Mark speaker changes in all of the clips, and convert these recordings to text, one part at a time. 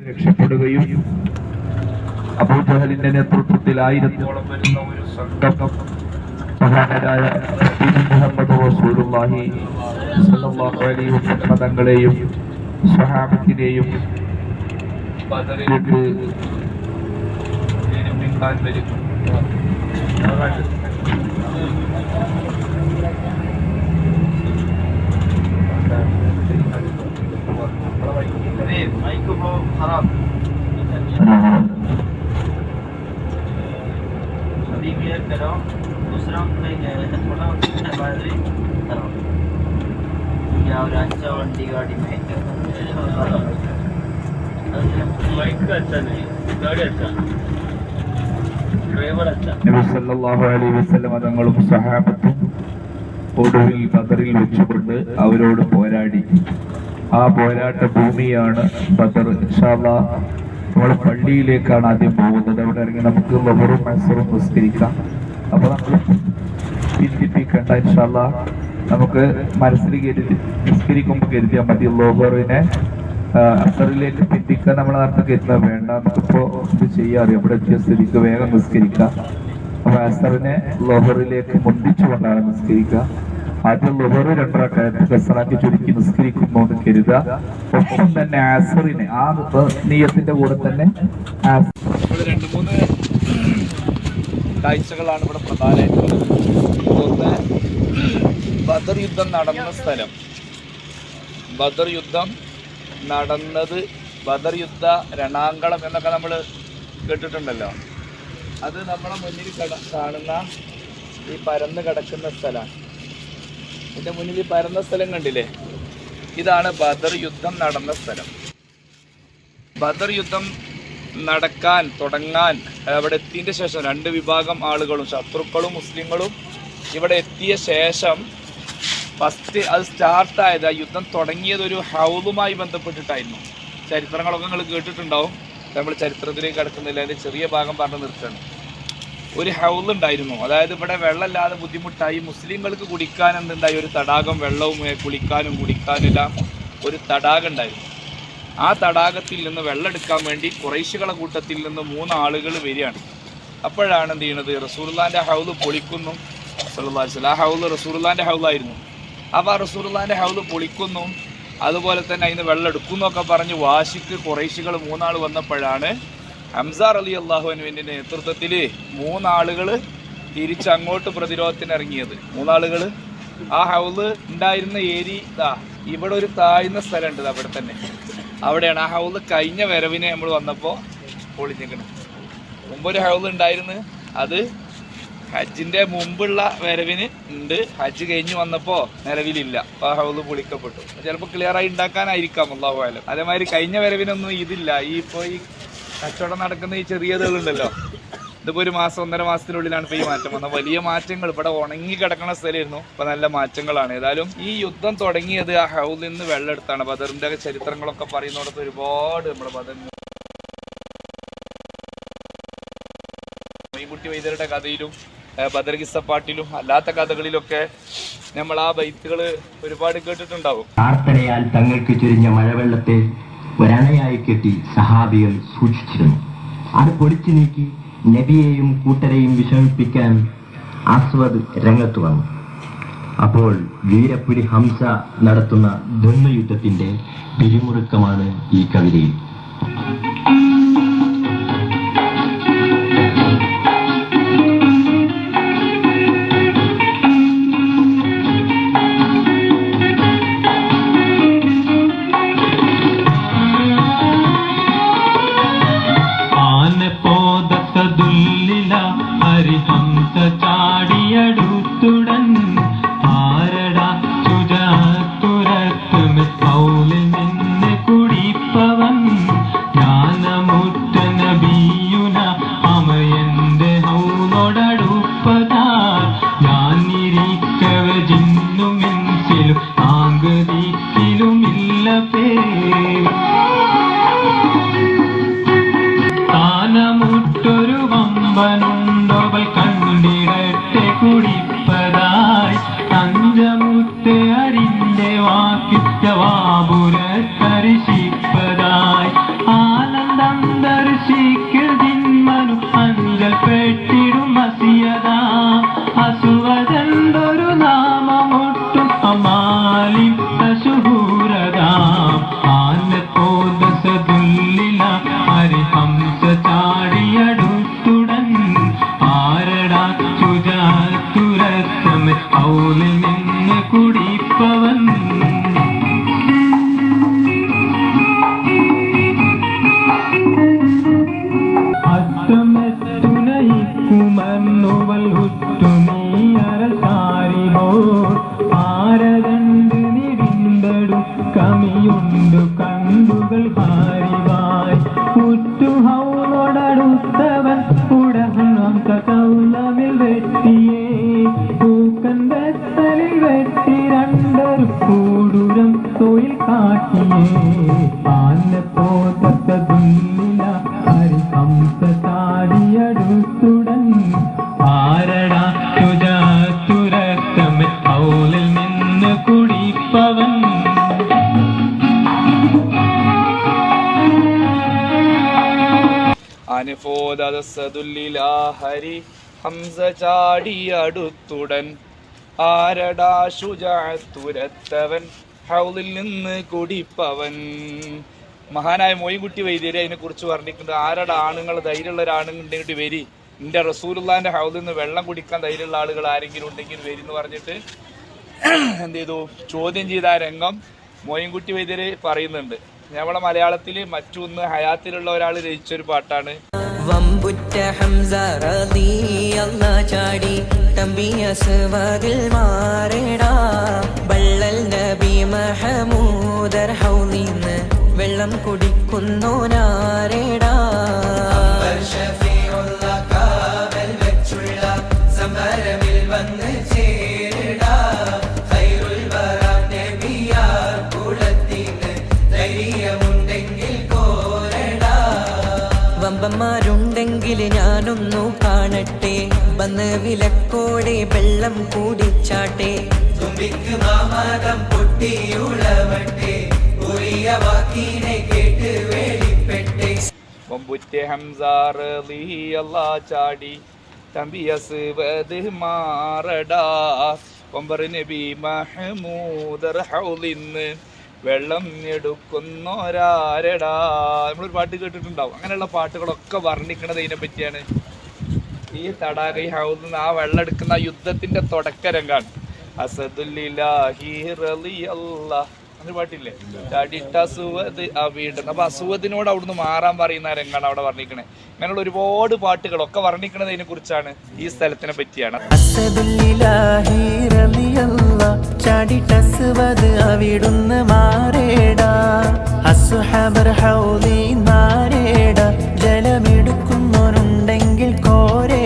Speaker 1: രക്ഷപ്പെടുകയും അബൂജഹലിന്റെ നേതൃത്വത്തിൽ ആയിരത്തോളം വരുന്ന ഒരു സംഘം മഹാനരായ മുഹമ്മദ് റസൂലുള്ളാഹി അലൈഹി വസല്ലം തങ്ങളെയും സ്വഹാബത്തിനെയും ബദറിലേക്ക് നിയമിക്കാൻ
Speaker 2: बाइक का अच्छा नहीं गाड़ी अच्छा ड्राइवर अच्छा
Speaker 1: നബി സല്ലല്ലാഹു അലൈഹി വസല്ലം തങ്ങളും സഹാബത്തും ഒടുവിൽ ബദറിൽ വെച്ചുകൊണ്ട് അവരോട് പോരാടി ആ പോരാട്ട ഭൂമിയാണ് ബദർ ഇൻഷാല്ലാ നമ്മൾ പള്ളിയിലേക്കാണ് ആദ്യം പോകുന്നത് അവിടെ ഇറങ്ങി നമുക്ക് ലഹറും മത്സരവും നിസ്കരിക്കാം അപ്പൊ നമ്മൾ ചിന്തിപ്പിക്കേണ്ട ഇൻഷാല്ല നമുക്ക് മനസ്സിൽ കരുതി നിസ്കരിക്കുമ്പോൾ കരുതിയാൽ മതി. ലോഹറിനെ അസറിലേക്ക് പിന്തിക്കാൻ നമ്മൾ നേരത്തെ കരുതാൻ വേണ്ട. നമുക്കിപ്പോ ഇത് ചെയ്യാറ് എവിടെ എത്തിയ സ്ഥിതിക്ക് വേഗം നിസ്കരിക്കാം. അപ്പൊ അസറിനെ ലോഹറിലേക്ക് മുന്തിച്ചുകൊണ്ടാണ് നിസ്കരിക്കുക. ആദ്യം ലോഹറ് രണ്ടരക്കാലത്ത് കസറാക്കി ചുരുക്കി നിസ്കരിക്കുമ്പോൾ കരുതുക. ഒപ്പം തന്നെ ആസറിനെ ആ നീയത്തിന്റെ കൂടെ തന്നെ മൂന്ന് കാഴ്ചകളാണ് ഇവിടെ പ്രധാനമായിട്ടുള്ളത്. ബദർ യുദ്ധം നടന്ന സ്ഥലം. ബദർ യുദ്ധം നടന്നത് ബദർ യുദ്ധ രണാങ്കളം എന്നൊക്കെ നമ്മൾ കേട്ടിട്ടുണ്ടല്ലോ. അത് നമ്മളെ മുന്നിൽ കട കാണുന്ന ഈ പരന്ന് കിടക്കുന്ന സ്ഥലമാണ് എന്റെ മുന്നിൽ ഈ പരന്ന സ്ഥലം കണ്ടില്ലേ? ഇതാണ് ബദർ യുദ്ധം നടന്ന സ്ഥലം. ബദർ യുദ്ധം നടക്കാൻ തുടങ്ങാൻ അവിടെ എത്തിയതിന്റെ ശേഷം രണ്ട് വിഭാഗം ആളുകളും ശത്രുക്കളും മുസ്ലിങ്ങളും ഇവിടെ എത്തിയ ശേഷം ഫസ്റ്റ് അത് സ്റ്റാർട്ടായത് ആ യുദ്ധം തുടങ്ങിയത് ഒരു ഹൗബുമായി ബന്ധപ്പെട്ടിട്ടായിരുന്നു. ചരിത്രങ്ങളൊക്കെ നിങ്ങൾ കേട്ടിട്ടുണ്ടാവും. നമ്മൾ ചരിത്രത്തിലേക്ക് കിടക്കുന്നില്ല അതിന്റെ ചെറിയ ഭാഗം പറഞ്ഞു നിർത്തുകയാണ് ഒരു ഹൗലുണ്ടായിരുന്നു അതായത് ഇവിടെ വെള്ളമില്ലാതെ ബുദ്ധിമുട്ടായി മുസ്ലിങ്ങൾക്ക് കുടിക്കാൻ എന്തുണ്ടായി? ഒരു തടാകം വെള്ളവും കുളിക്കാനും കുടിക്കാനും എല്ലാം ഒരു തടാകം ഉണ്ടായിരുന്നു. ആ തടാകത്തിൽ നിന്ന് വെള്ളം എടുക്കാൻ വേണ്ടി കുറേശികളെ കൂട്ടത്തിൽ നിന്ന് മൂന്ന് ആളുകൾ വരികയാണ്. അപ്പോഴാണ് എന്ത് ചെയ്യുന്നത് റസൂർലാന്റെ ഹൗൽ പൊളിക്കുന്നു. വസല്ലം. ആ ഹൗൽ റസൂർലാന്റെ ഹൗലായിരുന്നു അപ്പോൾ ആ റസൂർലാന്റെ ഹൗൽ പൊളിക്കുന്നു. അതുപോലെ തന്നെ അതിന് വെള്ളം എടുക്കുന്നൊക്കെ പറഞ്ഞ് വാശിക്ക് കുറേശികൾ മൂന്നാൾ വന്നപ്പോഴാണ് ഹംസാർ അലി അള്ളാഹുവിന്റെ നേതൃത്വത്തിൽ മൂന്നാളുകൾ തിരിച്ചങ്ങോട്ട് പ്രതിരോധത്തിന് ഇറങ്ങിയത് മൂന്നാളുകൾ. ആ ഹൗൽ ഉണ്ടായിരുന്ന ഏരി ഇതാ ഇവിടെ ഒരു താഴ്ന്ന സ്ഥലമുണ്ട് അവിടെ തന്നെ. അവിടെയാണ് ആ ഹൗൾ കഴിഞ്ഞ വരവിന് നമ്മൾ വന്നപ്പോൾ പൊളിഞ്ഞിരിക്കണം. മുമ്പ് ഒരു ഹൗൽ ഉണ്ടായിരുന്നു. അത് ഹജ്ജിന്റെ മുമ്പുള്ള വരവിന് ഉണ്ട്. ഹജ്ജ് കഴിഞ്ഞ് വന്നപ്പോൾ നിലവിലില്ല. അപ്പൊ ആ ഹൗൾ പൊളിക്കപ്പെട്ടു. ചിലപ്പോൾ ക്ലിയർ ആയി ഉണ്ടാക്കാനായിരിക്കാം അള്ളാഹു പോയാലും അതേമാതിരി കഴിഞ്ഞ വരവിനൊന്നും ഇതില്ല. ഈ ഇപ്പൊ ഈ കച്ചവടം നടക്കുന്ന ഈ ചെറിയതുകളുണ്ടല്ലോ ഇതിപ്പോ ഒരു മാസം ഒന്നര മാസത്തിനുള്ളിലാണ് ഇപ്പൊ ഈ മാറ്റം വന്നത്. വലിയ മാറ്റങ്ങൾ ഇവിടെ ഉണങ്ങി കിടക്കുന്ന സ്ഥലമായിരുന്നു. ഇപ്പൊ നല്ല മാറ്റങ്ങളാണ്. ഏതായാലും ഈ യുദ്ധം തുടങ്ങിയത് ആ ഹൗലിൽ നിന്ന് വെള്ളം എടുത്താണ്. ബദറിന്റെ ചരിത്രങ്ങളൊക്കെ പറയുന്നിടത്ത് ഒരുപാട് നമ്മുടെ ബദർ മീൻകുട്ടി വൈദ്യരുടെ കഥയിലും ഏ, ബദർ കിസ്സപ്പാട്ടിലും അല്ലാത്ത കഥകളിലൊക്കെ നമ്മൾ ആ ബൈത്തുകൾ ഒരുപാട് കേട്ടിട്ടുണ്ടാവും.
Speaker 3: തങ്ങൾക്ക് ചുരിഞ്ഞ മഴവെള്ളത്തെ ഒരണയായി കെട്ടി സഹാബികൾ സൂക്ഷിച്ചിരുന്നു. അത് പൊളിച്ചു നീക്കി നബിയെയും കൂട്ടരെയും വിഷമിപ്പിക്കാൻ അസ്വദ് രംഗത്ത് വന്നു. അപ്പോൾ വീരപ്പുലി ഹംസ നടത്തുന്ന ധന്വയുദ്ധത്തിന്റെ പിരിമുറുക്കമാണ് ഈ കവിതയിൽ.
Speaker 1: അനുഫോദസദുല്ലിലാഹരി ഹംസ ചാടി അടുത്തുടൻ. ആരടാ ശുജാത്തുരത്തവൻ ഹൗലിൽ നിന്ന് കുടിപ്പവൻ. മഹാനായ മൊയ്കുട്ടി വൈദ്യരെ അതിനെ കുറിച്ച് പറഞ്ഞിട്ടുണ്ട്. ആരടാ ആണുങ്ങൾ? ധൈര്യമുള്ള ഒരാണുണ്ടെങ്കിൽ വരി. എന്റെ റസൂലുള്ളാന്റെ ഹൗലിൽ നിന്ന് വെള്ളം കുടിക്കാൻ ധൈര്യമുള്ള ആളുകൾ ആരെങ്കിലും ഉണ്ടെങ്കിൽ വരി എന്ന് പറഞ്ഞിട്ട് എന്ത് ചെയ്തു? ചോദ്യം ചെയ്ത ആ രംഗം മോയിൻകുട്ടി വൈദ്യര് പറയുന്നുണ്ട്. നമ്മളെ മലയാളത്തിൽ മറ്റൊന്ന് ഹയാത്തിലുള്ള ഒരാൾ രചിച്ച ഒരു പാട്ടാണ്.
Speaker 4: വമ്പുറ്റ ഹംസ ചാടി മാറിടാ. ബള്ളൽ നബി മഹമൂദർ ഹൗലിന്ന് വെള്ളം സമരമിൽ വന്ന് ചേരിടാ വമ്പന്മാരുണ്ടെങ്കിൽ ഞാനൊന്നു കാണട്ടെ. വന്ന് വിലക്കോടെ വെള്ളം കൂടിച്ചാട്ടെ. തുമ്പിക്ക് പൊട്ടിയുളവട്ടെ. ഉറിയ വാക്കിനെ കേട്ട് വേളിപ്പെട്ടെ.
Speaker 1: ചാടി. തമ്പിയസുവത് മാറടാ. വമ്പർ നബി മഹമൂദർ ഹൗലിന്ന് വെള്ളം എടുക്കുന്നോരാരടാ നമ്മളൊരു പാട്ട് കേട്ടിട്ടുണ്ടാവും. അങ്ങനെയുള്ള പാട്ടുകളൊക്കെ വർണിക്കുന്നത് ഇതിനെ പറ്റിയാണ് ഈ തടാക ഈ ഹൗസ് ആ വെള്ളം എടുക്കുന്ന യുദ്ധത്തിന്റെ തുടക്ക രംഗാണ് അസദുല്ലിലാഹി റളിയല്ലാ അപ്പൊ അസുഖത്തിനോട് അവിടുന്ന് മാറാൻ പറയുന്ന രംഗാണ് അവിടെ വർണിക്കണേ അങ്ങനെയുള്ള ഒരുപാട് പാട്ടുകളൊക്കെ വർണിക്കണത് ഇതിനെ കുറിച്ചാണ് ഈ സ്ഥലത്തിനെ പറ്റിയാണ്.
Speaker 4: അവിടുന്ന് മാറേടാ. ഹൗലി ജലമെടുക്കുന്നവരുണ്ടെങ്കിൽ കോരേടാ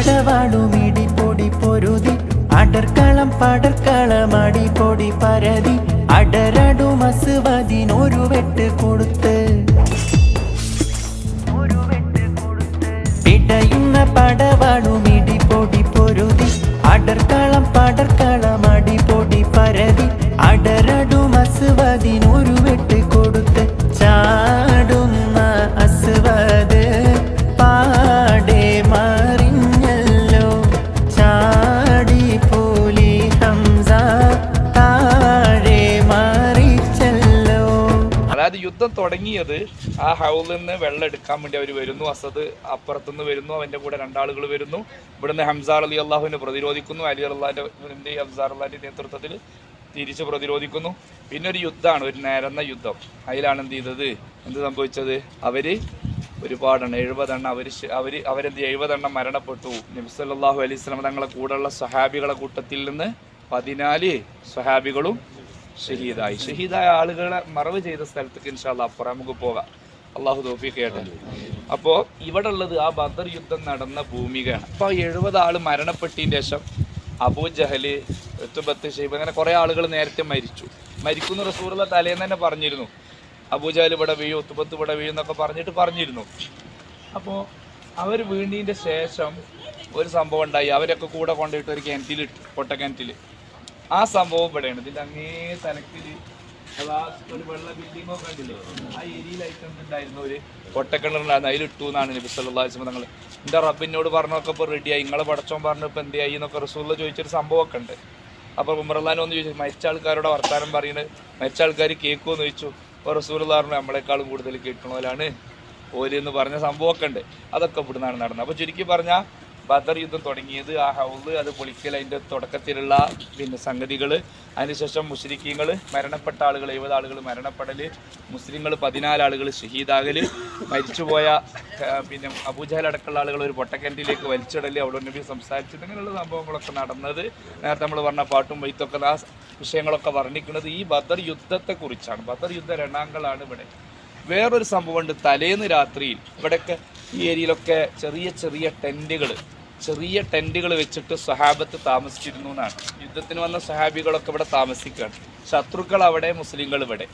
Speaker 4: പടവാടുമിടി പൊടി പൊരുതി. അടർക്കളം പടർക്കളം അടിപൊടി പരതി. അടരടുമസുവതിനൊരു വെട്ട് കൊടുത്ത്. പിടയുന്ന പടവാടുമിടി പൊടി പൊരുതി. അടർക്കളം പടർക്കളം അടിപൊടി പരതി. അടരടുമസുവതിനൊരു
Speaker 1: യുദ്ധം തുടങ്ങിയത് ആ ഹൗലിൽ നിന്ന് വെള്ളം എടുക്കാൻ വേണ്ടി അവർ വരുന്നു. അസദ് അപ്പുറത്തുനിന്ന് വരുന്നു. അവന്റെ കൂടെ രണ്ടാളുകൾ വരുന്നു. ഇവിടുന്ന് ഹംസാർ അലി അള്ളാഹുവിനെ പ്രതിരോധിക്കുന്നു. അലി അള്ളാഹിന്റെ ഹംസാർ അള്ളാഹിന്റെ നേതൃത്വത്തിൽ തിരിച്ച് പ്രതിരോധിക്കുന്നു. പിന്നെ ഒരു യുദ്ധമാണ് ഒരു നേരന്ന യുദ്ധം. അതിലാണ് എന്ത് ചെയ്തത്? എന്ത് സംഭവിച്ചത്? അവർ ഒരുപാടെണ്ണം എഴുപതെണ്ണം അവർ അവർ അവരെന്ത് എഴുപതെണ്ണം മരണപ്പെട്ടു. നബിസല്ലാഹു അലൈഹി സ്വലം തങ്ങളെ കൂടെയുള്ള സഹാബികളെ കൂട്ടത്തിൽ നിന്ന് പതിനാല് സഹാബികളും ഷഹീദായി ഷഹീദായ ആളുകളെ മറവ് ചെയ്ത സ്ഥലത്തേക്ക് ഇൻഷാല്ല അപ്പുറം നമുക്ക് പോകാം. അള്ളാഹു തോഫിക്ക് കേട്ടെ. അപ്പോൾ ഇവിടെ ഉള്ളത് ആ ബദർ യുദ്ധം നടന്ന ഭൂമികയാണ്. അപ്പോൾ എഴുപത് ആൾ മരണപ്പെട്ടതിന് ശേഷം അബൂ ജഹൽ എത്തുബത്ത് ഷെയ്ബ് അങ്ങനെ കുറേ ആളുകൾ നേരത്തെ മരിച്ചു. മരിക്കുന്ന റസൂറുള്ള തലേന്ന് തന്നെ പറഞ്ഞിരുന്നു. അബൂജഹൽ ഇവിടെ വീഴും ഒത്തുപത്ത് ഇവിടെ വീഴും എന്നൊക്കെ പറഞ്ഞിട്ട് പറഞ്ഞിരുന്നു. അപ്പോൾ അവർ വീണ്ടതിന്റെ ശേഷം ഒരു സംഭവം ഉണ്ടായി. അവരൊക്കെ കൂടെ കൊണ്ടുപോയിട്ട് ഒരു കിണറ്റിലിട്ടു പൊട്ട കിണറ്റിൽ ആ സംഭവം ഇവിടെയാണ്. ഇതിന്റെ അങ്ങേ തലക്കിൽ ഒരു വെള്ള ബിൽഡിംഗ് ഒക്കെ ഉണ്ടല്ലോ ആ ഏരിയയിലായിട്ട് ഉണ്ടായിരുന്ന ഒരു പൊട്ടക്കിണറുണ്ടായിരുന്നു. അതിലിട്ടു എന്നാണ് നബി എന്റെ തങ്ങൾ എന്റെ റബ്ബിനോട് പറഞ്ഞൊക്കെ ഇപ്പോൾ റെഡിയായി നിങ്ങളെ പടച്ചോൻ പറഞ്ഞപ്പോൾ എന്തിയായി എന്നൊക്കെ റസൂള്ള ചോദിച്ചൊരു സംഭവമൊക്കെ ഉണ്ട്. അപ്പോൾ ഉമർലാൻ ഒന്ന് ചോദിച്ചു മരിച്ച ആൾക്കാരോട് വർത്താനം പറയുന്നത് മരിച്ച ആൾക്കാർ കേൾക്കുമെന്ന് ചോദിച്ചു. അപ്പോൾ പറഞ്ഞു നമ്മളെക്കാളും കൂടുതൽ കേൾക്കണോലാണ് ഓൽ എന്ന് പറഞ്ഞ സംഭവമൊക്കെ ഉണ്ട്. അതൊക്കെ ഇവിടുന്നാണ് നടന്നത്. അപ്പോൾ ചുരുക്കി പറഞ്ഞാൽ ബദർ യുദ്ധം തുടങ്ങിയത് ആ ഹൗൾ അത് പൊളിക്കൽ അതിന്റെ തുടക്കത്തിലുള്ള പിന്നെ സംഗതികൾ അതിനുശേഷം മുസ്ലിക്കീങ്ങൾ മരണപ്പെട്ട ആളുകൾ എഴുപത് ആളുകൾ മരണപ്പെടൽ മുസ്ലിങ്ങൾ പതിനാല് ആളുകൾ ഷഹീദാകൽ മരിച്ചുപോയ പിന്നെ അബൂജഹൽ അടക്കമുള്ള ആളുകൾ ഒരു പൊട്ടക്കന്റിലേക്ക് വലിച്ചിടൽ അവിടെ നബി സംസാരിച്ചത് ഇങ്ങനെയുള്ള സംഭവങ്ങളൊക്കെ നടന്നത്. നേരത്തെ നമ്മൾ പറഞ്ഞ പാട്ടും വൈത്തൊക്കെ ആ വിഷയങ്ങളൊക്കെ വർണിക്കുന്നത് ഈ ബദർ യുദ്ധത്തെക്കുറിച്ചാണ് ബദർ യുദ്ധ രണാങ്കളാണ് ഇവിടെ. വേറൊരു സംഭവമുണ്ട് തലേന്ന് രാത്രിയിൽ. ഇവിടെയൊക്കെ ഈ ഏരിയയിലൊക്കെ ചെറിയ ചെറിയ ടെന്റുകൾ ചെറിയ ടെന്റുകൾ വെച്ചിട്ട് സഹാബത്ത് താമസിച്ചിരുന്നു എന്നാണ് യുദ്ധത്തിന് വന്ന സഹാബികളൊക്കെ ഇവിടെ താമസിക്കുകയാണ് ശത്രുക്കൾ അവിടെ മുസ്ലിങ്ങൾ ഇവിടെ.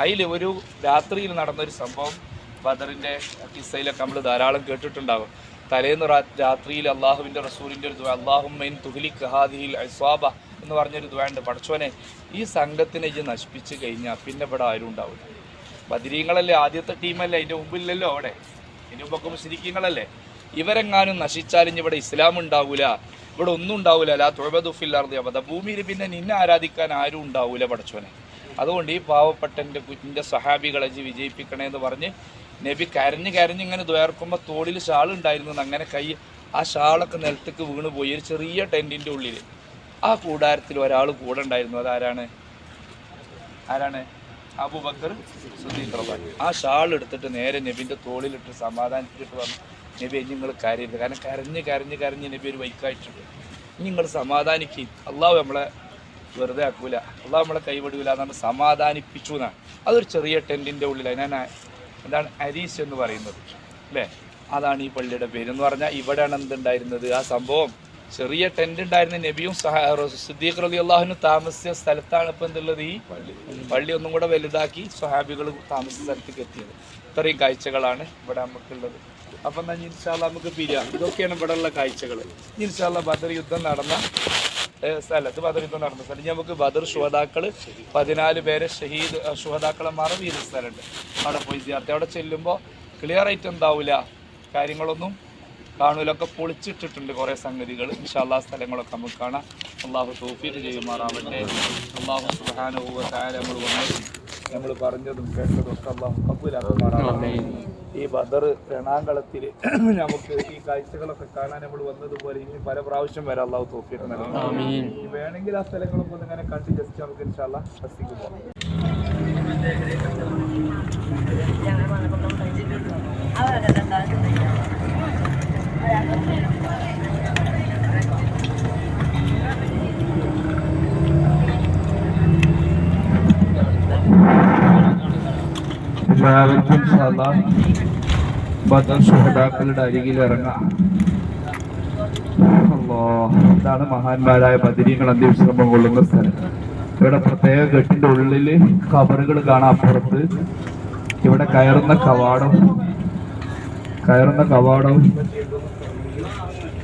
Speaker 1: അതിൽ ഒരു രാത്രിയിൽ നടന്നൊരു സംഭവം ബദറിന്റെ കിസ്സയിലൊക്കെ നമ്മൾ ധാരാളം കേട്ടിട്ടുണ്ടാകും തലേന്ന് രാത്രിയിൽ അള്ളാഹുവിന്റെ റസൂലിന്റെ ഒരു അള്ളാഹുമ്മൈൻ തുഹലി ഖഹാദിഹിൽ അസ്വാബ എന്ന് പറഞ്ഞൊരു ദ്വാണ്ട് പഠിച്ചോനെ ഈ സംഘത്തിനെ ഇത് നശിപ്പിച്ച് കഴിഞ്ഞാൽ പിന്നെ ഇവിടെ ആരും ഉണ്ടാവില്ല ബദിരീങ്ങളല്ലേ ആദ്യത്തെ ടീമല്ലേ അതിന്റെ മുമ്പില്ലല്ലോ അവിടെ. ഇതിന് മുസ്ലിക്കങ്ങളല്ലേ? ഇവരെങ്ങാനും നശിച്ചാലും ഇവിടെ ഇസ്ലാം ഉണ്ടാവൂല ഇവിടെ ഒന്നും ഉണ്ടാവൂല. അല്ല തുഴബദുഫില്ലാർന്ന് അബദ്ധ ഭൂമിയിൽ പിന്നെ നിന്നെ ആരാധിക്കാൻ ആരും ഉണ്ടാവൂല പഠിച്ചോനെ അതുകൊണ്ട് ഈ പാവപ്പെട്ടന്റെ കുഞ്ഞിന്റെ സഹാബികളെ ജി വിജയിപ്പിക്കണേ എന്ന് പറഞ്ഞ് നബി കരഞ്ഞ് കരഞ്ഞ് ഇങ്ങനെ ദ്വേർക്കുമ്പോൾ തോളിൽ ഷാൾ ഉണ്ടായിരുന്നു അങ്ങനെ കൈ ആ ഷാളൊക്കെ നിലത്തേക്ക് വീണ് പോയി. ഒരു ചെറിയ ടെന്റിന്റെ ഉള്ളിൽ ആ കൂടാരത്തിൽ ഒരാൾ കൂടെ ഉണ്ടായിരുന്നു. അതാരാണ്? ആരാണ്? അബൂബക്കർ ആ ഷാൾ എടുത്തിട്ട് നേരെ നബിന്റെ തോളിലിട്ട് സമാധാനിച്ചിട്ട് വന്നു നബി നിങ്ങൾ കരയരുത് കാരണം കരഞ്ഞ് കരഞ്ഞ് കരഞ്ഞ് നബി ഒരു വൈക്കായിട്ടുണ്ട് നിങ്ങൾ സമാധാനിക്കും. അള്ളാഹു നമ്മളെ വെറുതെ ആക്കൂല. അള്ളാഹു നമ്മളെ കൈവിടൂല എന്നാണ് സമാധാനിപ്പിച്ചു എന്നാണ്. അതൊരു ചെറിയ ടെന്റിന്റെ ഉള്ളിലാണ് ഞാൻ എന്താണ് അരീസ് എന്ന് പറയുന്നത്. അല്ലേ? അതാണ് ഈ പള്ളിയുടെ പേര്. എന്ന് പറഞ്ഞാൽ ഇവിടെയാണ് എന്തുണ്ടായിരുന്നത്? ആ സംഭവം ചെറിയ ടെന്റ് ഉണ്ടായിരുന്ന നബിയും സിദ്ദീഖ് അലി അള്ളാഹുനും താമസിച്ച സ്ഥലത്താണ് ഇപ്പം എന്തുള്ളത് ഈ പള്ളി. ഒന്നും കൂടെ വലുതാക്കി സ്വഹാബികൾ താമസിച്ച സ്ഥലത്തേക്ക് എത്തിയത്. ഇത്രയും കാഴ്ചകളാണ് ഇവിടെ നമുക്കുള്ളത്. അപ്പം എന്നാൽ ഇൻഷാല്ല നമുക്ക് പിരിയാം. ഇതൊക്കെയാണ് ഇവിടെ ഉള്ള കാഴ്ചകൾ ഇൻഷാല്ല ബദർ യുദ്ധം നടന്ന സ്ഥലത്ത് ബദർ യുദ്ധം നടന്ന സ്ഥലം. നമുക്ക് ബദർ ശുഹതാക്കൾ പതിനാല് പേരെ ഷഹീദ് ശുഹതാക്കളെ മാറി വീര സ്ഥലമുണ്ട്. അവിടെ പോയി വിദ്യാർത്ഥി അവിടെ ചെല്ലുമ്പോൾ ക്ലിയർ ആയിട്ട് ഉണ്ടാവില്ല കാര്യങ്ങളൊന്നും കാണൂലൊക്കെ പൊളിച്ചിട്ടിട്ടുണ്ട് കുറേ സംഗതികൾ. ഇൻഷാല്ലാ സ്ഥലങ്ങളൊക്കെ നമുക്ക് കാണാം. അള്ളാഹു തോഫീക്ക് ചെയ്യുമാറാവട്ടെ. അള്ളാഹു സുഹാനുഭവത്തായ നമ്മൾ വന്നതും നമ്മൾ പറഞ്ഞതും കേട്ടതും ഒക്കെ അള്ളാഹു കബൂലാക്കുമാറാവട്ടെ. ഈ ബദർ രണാങ്കളത്തിൽ നമുക്ക് ഈ കാഴ്ചകളൊക്കെ കാണാൻ നമ്മൾ വന്നതുപോലെ ഇനി പല പ്രാവശ്യം വരാം. അള്ളാഹു തോഫീക്ക് നൽകണം വേണമെങ്കിൽ ആ സ്ഥലങ്ങളൊക്കെ ഒന്ന് ഇങ്ങനെ കണ്ട് ജസ്റ്റ് നമുക്ക് ഇൻഷാല്ലാ ബസ്സിക്ക് പോകാം ബദർ ശുഹദാക്കളുടെ അരികിൽ ഇറങ്ങാം. ഇതാണ് മഹാന്മാരായ ബദരീങ്ങൾ അന്ത്യവിശ്രമം കൊള്ളുന്ന സ്ഥലം. ഇവിടെ പ്രത്യേക കെട്ടിന്റെ ഉള്ളിൽ കബറുകൾ കാണാം അപ്പുറത്ത്. ഇവിടെ കയറുന്ന കവാടം. കയറുന്ന കവാടവും